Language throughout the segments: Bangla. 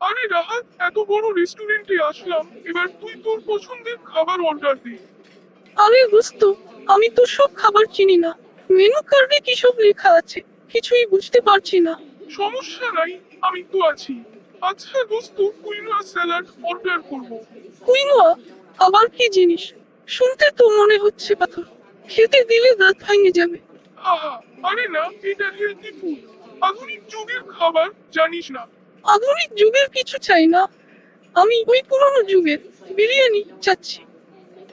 আরে রাহাত এত বড় রেস্টুরেন্টে আসলাম এবার তুই তোর পছন্দের খাবার অর্ডার দে। আরে দোস্ত আমি তো সব খাবার চিনি না। মেনু কার্ডে কি সব লেখা আছে? কিছুই বুঝতে পারছি না। সমস্যা নাই আমি তো আছি। আচ্ছা দোস্ত কুইনোয়া স্যালাড অর্ডার করব। কুইনোয়া আবার কি জিনিস? শুনতে তো মনে হচ্ছে পাথর। খেতে দিলে দাঁত ভেঙে যাবে। আহা আরে না এটা হেলদি ফুড আধুনিক যুগের খাবার জানিস না। আধুনিক যুগের কিছু চাই না। আমি ওই পুরনো যুগের বিরিয়ানি চাচ্ছি।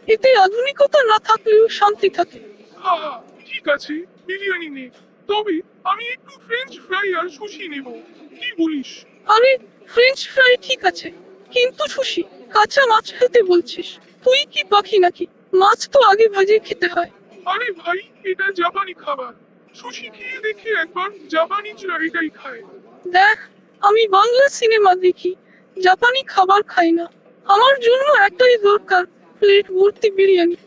এতে আধুনিকতা না থাকলেও শান্তি থাকে। ঠিক আছে বিরিয়ানি নে। তবে আমি একটু ফ্রেঞ্চ ফ্রাই আর সুশি নেব। কি বলিস? আরে ফ্রেঞ্চ ফ্রাই ঠিক আছে কিন্তু সুশি কাঁচা মাছ খেতে বলছিস। তুই কি পাখি নাকি? মাছ তো আগে ভাজে খেতে হয়। আরে ভাই এটা জাপানি খাবার। সুশি খেয়ে দেখে একবার জাপানিজরা এটাই খায়। দেখ আমি বাংলা সিনেমা দেখি জাপানি খাবার খাই না। আমার জন্য একটাই দরকার প্লেট ভর্তি বিরিয়ানি।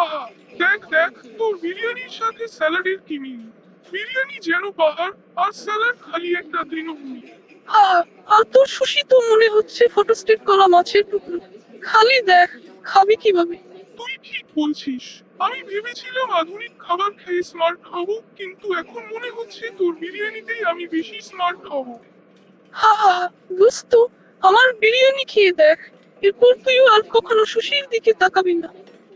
আহা দেখ দেখ তোর বিরিয়ানির সাথে স্যালাডের কি মিল? বিরিয়ানি যেন পাহাড় আর স্যালাড খালি একটা তৃণভূমি। হ্যাঁ আর তোর সুশি তো মনে হচ্ছে ফটোস্টেট করা মাছের টুকরো। খালি দেখ খাবি কীভাবে? তুই ঠিক বলছিস। আমি ভেবেছিলাম আধুনিক খাবার খেয়ে স্মার্ট হব কিন্তু এখন মনে হচ্ছে তোর বিরিয়ানিতেই আমি বেশি স্মার্ট হব হা হা, দোস্ত আমার বিরিয়ানি খেয়ে দেখ। এরপর তুইও আর কখনো সুশির দিকে তাকাবি না।